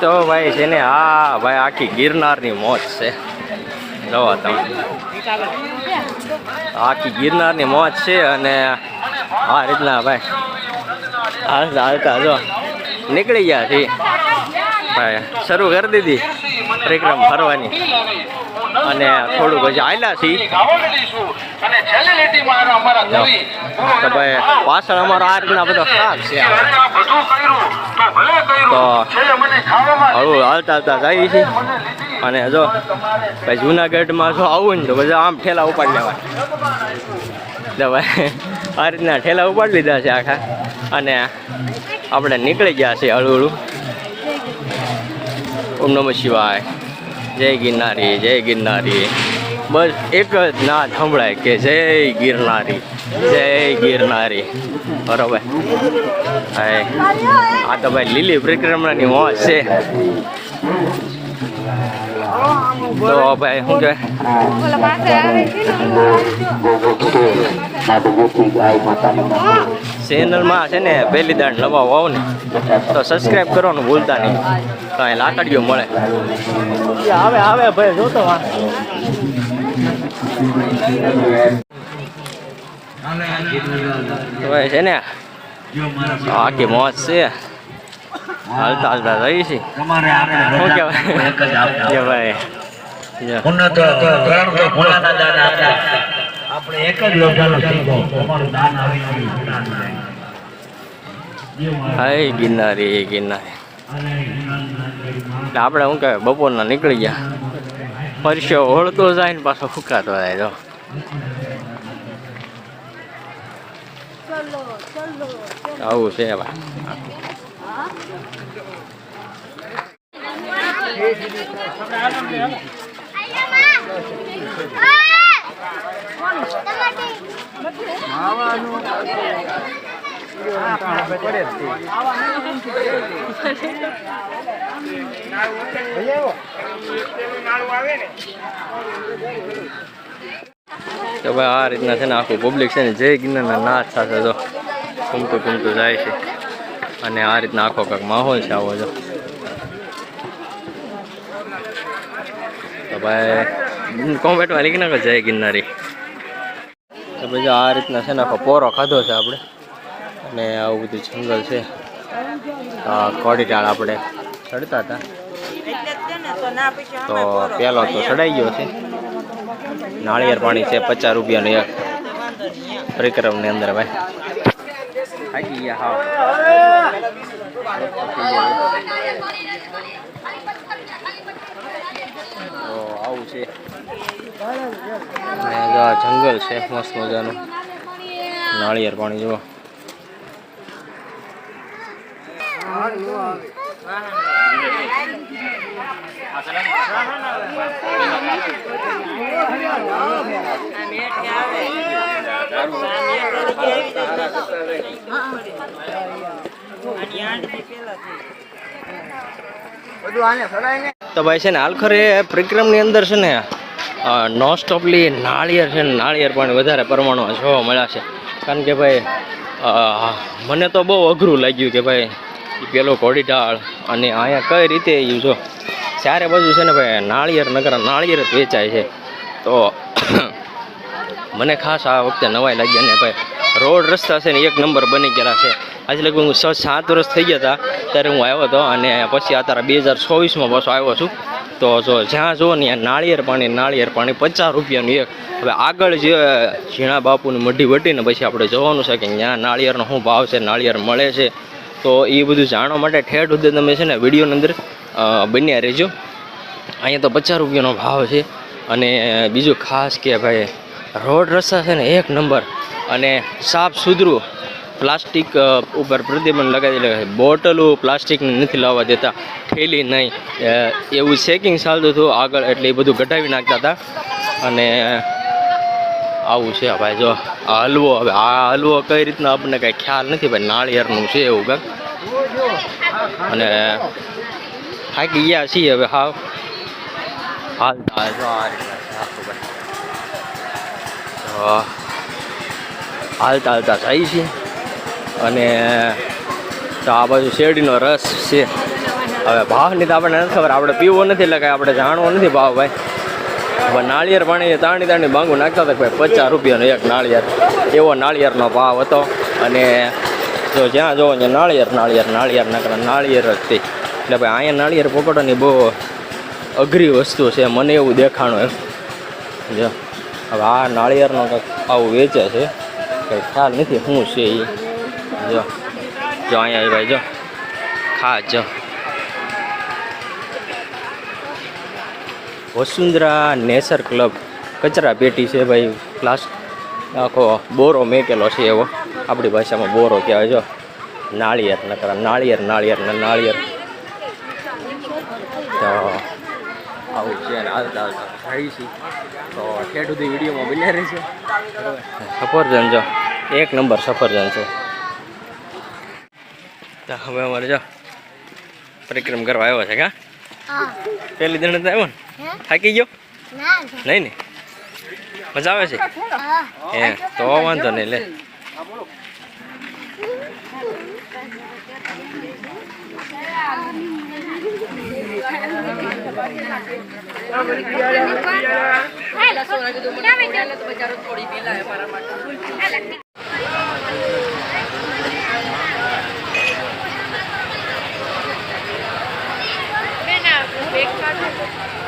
તો ભાઈ છે ને, હા, ભાઈ, આખી ગિરનારની મોજ છે. જોવો તમે. આખી ગિરનારની મોજ છે અને આ રીતના ભાઈ, હાલતા હાલતા જો નીકળી ગયા છે ભાઈ શરૂ કરી દીધી પરિક્રમ ફરવાની. અને થોડુંક હજી આયલા છીએ. તો ભાઈ પાછળ અમારો આ રીતના બધો સ્ટાફ છે. તો હળવું હાલતા હાલતા જઈએ છીએ. અને જો, ભાઈ જુનાગઢમાં જો આવું ને તો બધા આમ ઠેલા ઉપાડી લેવા તો ભાઈ, આ રીતના ઠેલા ઉપાડી લીધા છે આખા. અને આપણે નીકળી ગયા છે હળવું હળવું ઓમ નમઃ શિવાય. જય ગિરનારી જય ગિરનારી. બસ એક જ ના સંભળાય કે જય ગિરનારી જય ગિરનારી. બરોબર? હા આ તો ભાઈ લીલી પરિક્રમાની મોજ છે. તો ભાઈ શું કે? ચેનલમાં છે ને પહેલી દાંડ નવા હોવ ને તો સબસ્ક્રાઈબ કરવાનું ભૂલતા નહીં. કાંઈ લાકડીઓ મળે. આવે આવે ભાઈ તો ભાઈ છે ને આખી મોજ છે. હાલતા હાલતા રહી છે. શું કહેવાય? કે ભાઈ આપણે એક જ લોટાનો શીખો તમારું દાન આવી ગયું હાય ગિરનારી ગિરનારી. આપણે શું કહેવાય બપોરના નીકળી ગયા. પરસ્યો ઓળતો જાય ને પાછો ફૂકાતો જાય તો આવું છે ભાઈ. તો ભાઈ આ રીતના છે ને આખું પબ્લિક છે ને જય ગિરનારના નાચ સાથે જો ઘૂમતું ઘૂમતું જાય છે. અને આ રીતના આખો કાંક માહોલ છે આવો જો. તો ભાઈ કોમેન્ટમાં લીખી નાખો જય ગિરનારી? તો બધું આ રીતના છે ને આખો પોરો ખાધો છે આપણે. અને આવું બધું જંગલ છે. આ કોડીટાળ આપણે ચડતા હતા. તો પેલો તો ચડાઈ ગયો છે. નાળિયેર પાણી છે પચાસ રૂપિયાનું એક. પરિક્રમની અંદર ભાઈ. થાકી ગયા હા. તો આવું છે અને જો આ જંગલ છે મસ્ત મજાનું. નાળિયેર પાણી જુઓ. તો ભાઈ છે ને હાલખરે પરિક્રમની અંદર છે ને નો સ્ટોપલી નાળિયેર છે ને, નાળિયેર પાણી વધારે પ્રમાણમાં જોવા મળ્યા છે. કારણ કે ભાઈ મને તો બહુ અઘરું લાગ્યું કે ભાઈ પેલો ઘોડીઢાળ અને અહીંયા કઈ રીતે જો, ચારે બાજુ છે ને ભાઈ, નાળિયેર નગર નાળિયેર જ વેચાય છે. તો મને ખાસ આ વખતે નવાઈ લાગી અને ભાઈ, રોડ રસ્તા છે ને એક નંબર બની ગયેલા છે. આજે લગભગ હું છ સાત વર્ષ થઈ ગયા હતા ત્યારે હું આવ્યો હતો અને પછી અત્યારે બે હજાર ચોવીસમાં પાછો આવ્યો છું. તો જો જ્યાં જુઓ ને નાળિયેર પાણી નાળિયેર પાણી પચાસ રૂપિયાનું એક. હવે આગળ જે ઝીણા બાપુની મઢી વટીને પછી આપણે જોવાનું છે કે ત્યાં નાળિયેરનો શું ભાવ છે, નાળિયેર મળે છે. તો એ બધું જાણવા માટે ઠેઠ સુધી તમે છે ને વિડીયોની અંદર બન્યા રહેજો. અહીંયા તો પચાસ રૂપિયાનો ભાવ છે. અને બીજું ખાસ કે ભાઈ, રોડ રસ્તા છે ને એક નંબર. અને સાફ સુથરું પ્લાસ્ટિક ઉપર પ્રતિબંધ લગાવી છે. બોટલો પ્લાસ્ટિકની નથી લાવવા દેતા, થેલી નહીં. એવું ચેકિંગ ચાલતું હતું આગળ, એટલે એ બધું ઘટાવી નાખતા હતા. અને આવું છે ભાઈ, જો, આ હલવો હવે, આ હલવો કઈ રીતના આપણને કાંઈ ખ્યાલ નથી ભાઈ, નાળિયેરનું છે એવું કંઈક. અને થાકી ગયા છીએ હવે હા હાલતા હાલતા હાલતા થાય છે. અને, તો આ બાજુ શેરડીનો રસ છે. હવે ભાવની તો આપણને નથી ખબર, આપણે પીવો નથી એટલે કાંઈ આપણે જાણવો નથી ભાવ ભાઈ. હવે નાળિયેર પાણી તાણી તાણી બાંગું નાખતા હતા ભાઈ પચાસ રૂપિયાનો એક નાળિયેર. એવો નાળિયેરનો ભાવ હતો. અને જો જ્યાં જોવો ત્યાં નાળિયેર નાળિયેર નાળિયેર નાખતા નાળિયેર જ તે. એટલે ભાઈ અહીંયા નાળિયેર પકડવાની બહુ અઘરી વસ્તુ છે, મને એવું દેખાણું એમ. જો, હવે આ નાળિયેરનો કંઈક આવું વેચે છે. કંઈ ખ્યાલ નથી શું છે એ જો. જો, અહીંયા ભાઈ, જો. ખા જો. વસુંધરા નેસર ક્લબ. કચરા પેટી છે ભાઈ પ્લાસ આખો બોરો મેકેલો છે એવો. આપણી ભાષામાં બોરો કહેવાય, જો. નાળિયેર નકરા, નાળિયેર નાળિયેર ને નાળિયેર. તો આવું છે તો ઠેઠ સુધી વિડીયોમાં બન્યા રહેશે સફરજન, જો. એક નંબર સફરજન છે. તો હવે અમારે જો પરિક્રમ કરવા આવ્યો છે કા? પેલી દિન આવ્યો ને? થાકી ગયો? નહીં ને? મજા આવે છે? હે. તો વાંધો નહીં લે. અ,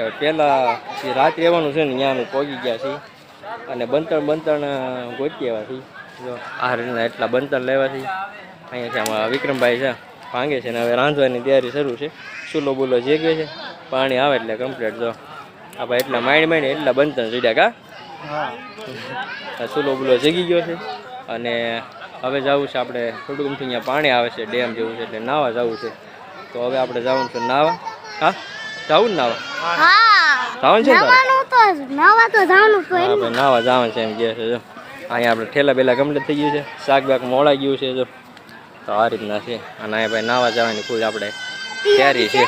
કહેવાય પહેલાં જે રાત રહેવાનું છે ને ત્યાંનું પહોંચી ગયા છીએ. અને બંતણ બંતણ ગોતી આવ્યા છીએ. જો આ રીતના એટલા બંતણ લેવા છીએ. અહીંયા છે આમાં વિક્રમભાઈ છે ભાંગે છે ને હવે રાંધવાની તૈયારી શરૂ છે. ચૂલો બુલો જેગે છે પાણી આવે એટલે કમ્પ્લીટ જો. આ ભાઈ એટલા માઇન્ડ માઇન્ડ એટલા બંતણ ચડ્યા કા? ચૂલો બુલો જગી ગયો છે. અને હવે જવું છે આપણે થોડુંક અમથી અહીંયા પાણી આવે છે ડેમ જેવું છે એટલે નાવા જવું છે. તો હવે આપણે જવાનું છે નાવા. હા? જવું નાવા જવાનું છે? નવા તો જવાનું તો હા ભાઈ નાવા જવાનું છે એમ કહે છે જો. અહીંયા આપણે ઠેલા બેલા કમ્પ્લીટ થઈ ગયું છે. શાક બાક મોળાઈ ગયું છે જો. તો આ રીતના છે. અને અહીંયા ભાઈ નાવા જવાની ફૂલ આપણે તૈયારી છે.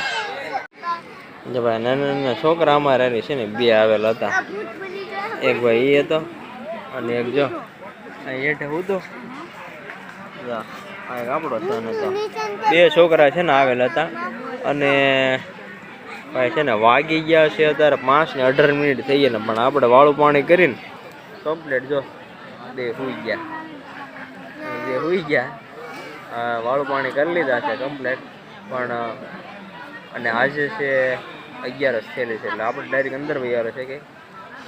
જો ભાઈ નાના નાના છોકરા અમારા છે ને બે આવેલા હતા. એક ભાઈ એ હતો અને એક જો. હેઠે આ એક આપણો બે છોકરા છે ને આવેલા હતા. અને ભાઈ છે ને વાગી ગયા છે અત્યારે પાંચ ને અઢાર મિનિટ થઈ ગયા પણ આપણે વાળું પાણી કરીને કમ્પ્લીટ જો બે સુઈ ગયા. બે સુઈ ગયા. વાળું પાણી કરી લીધા છે કમ્પ્લીટ પણ, અને આજે છે અગિયારસ થયેલી છે, એટલે આપણે ડાયરેક્ટ અંદર વૈયારો છે કે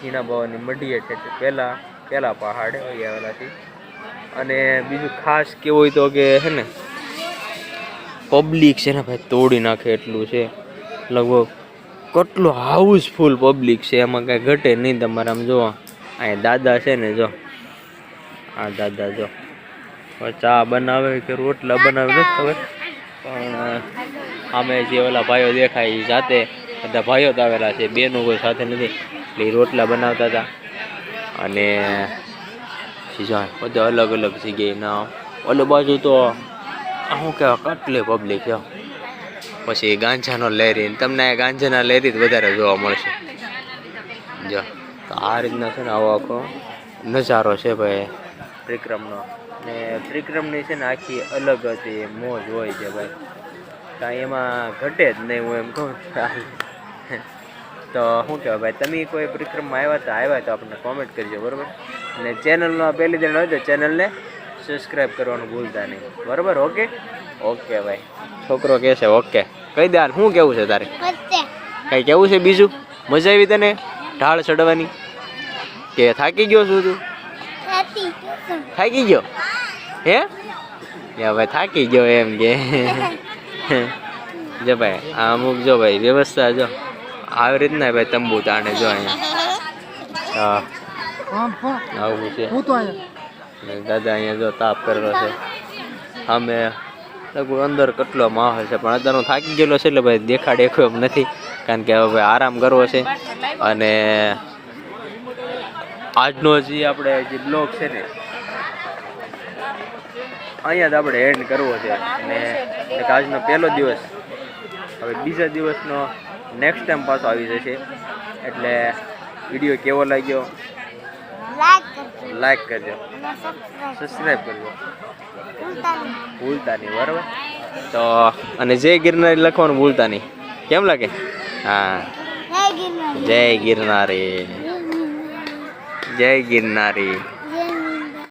હીના ભવાની મઢીએ છે પહેલાં પહેલાં પહાડે વૈયાવેલાથી અને બીજું ખાસ કેવું હોય તો કે છે ને પબ્લિક છે ને ભાઈ, તોડી નાખે એટલું છે. લગભગ કેટલું હાઉસફુલ પબ્લિક છે, એમાં કાંઈ ઘટે નહીં તમારે આમ જુઓ અહીંયા દાદા છે ને જો. આ દાદા જો. ચા બનાવે કે રોટલા બનાવે, નથી ખબર. પણ અમે જે ઓલા ભાઈઓ દેખાય એ જાતે, બધા ભાઈઓ જ આવેલા છે, બેનો કોઈ સાથે નથી. એટલે એ રોટલા બનાવતા હતા. અને બધા અલગ અલગ જગ્યાએ ના ઓલી બાજુ તો શું કહેવાય, કેટલી પબ્લિક છે. પછી ગાંજાનો લેરી તમને ગાંજાના લેરી જ વધારે જોવા મળશે. જો આ રીતના છે ને આવો આખો નજારો છે ભાઈ પરિક્રમનો ને પરિક્રમની છે ને આખી અલગ હતી, મોજ હોય છે ભાઈ. કાંઈ એમાં ઘટે જ નહીં હું એમ કહું તો શું કહેવાય ભાઈ, તમે કોઈ પરિક્રમમાં આવ્યા તો આવ્યા તો આપણને કોમેન્ટ કરજો, બરાબર? અને ચેનલનો પહેલી દિન હોય તો ચેનલને સબસ્ક્રાઈબ કરવાનું ભૂલતા નહીં. બરાબર ઓકે ઓકે ભાઈ. છોકરો કે છે ઓકે. કઈ દે શું કેવું છે તારે? કઈ કેવું છે બીજું? મજા આવી તને? ઢાળ ચડવાની? કે થાકી ગયો છું તું? થાકી ગયો હે? ભાઈ થાકી ગયો એમ કે. જો ભાઈ આ અમુક જો ભાઈ વ્યવસ્થા જો. આવી રીતના ભાઈ તંબુ તાણે જો અહીંયા. હા. આવું છે. દાદા અહીંયા જો તાપ કરેલો છે. અમે લગભગ અંદર કેટલો માહોલ છે? પણ અત્યારે થાકી ગયેલો છે એટલે ભાઈ દેખાડ એકો એમ નથી. કારણ કે હવે આરામ કરવો છે. અને આજનો જે આપણે જે બ્લોગ છે ને, અહીંયા જ આપણે એન્ડ કરવો છે. અને આજનો પહેલો દિવસ. હવે બીજા દિવસનો નેક્સ્ટ ટાઈમ પાછો આવી જશે. એટલે વીડિયો કેવો લાગ્યો? લાઈક કરજો. કરજો. સબસ્ક્રાઈબ કરજો. ભૂલતા નહીં ભૂલતા નહીં. બરાબર? તો અને જય ગિરનારી લખવાનું ભૂલતા નહીં કેમ લાગે? હા. જય ગિરનારી. જય ગિરનારી. જય ગિરનારી.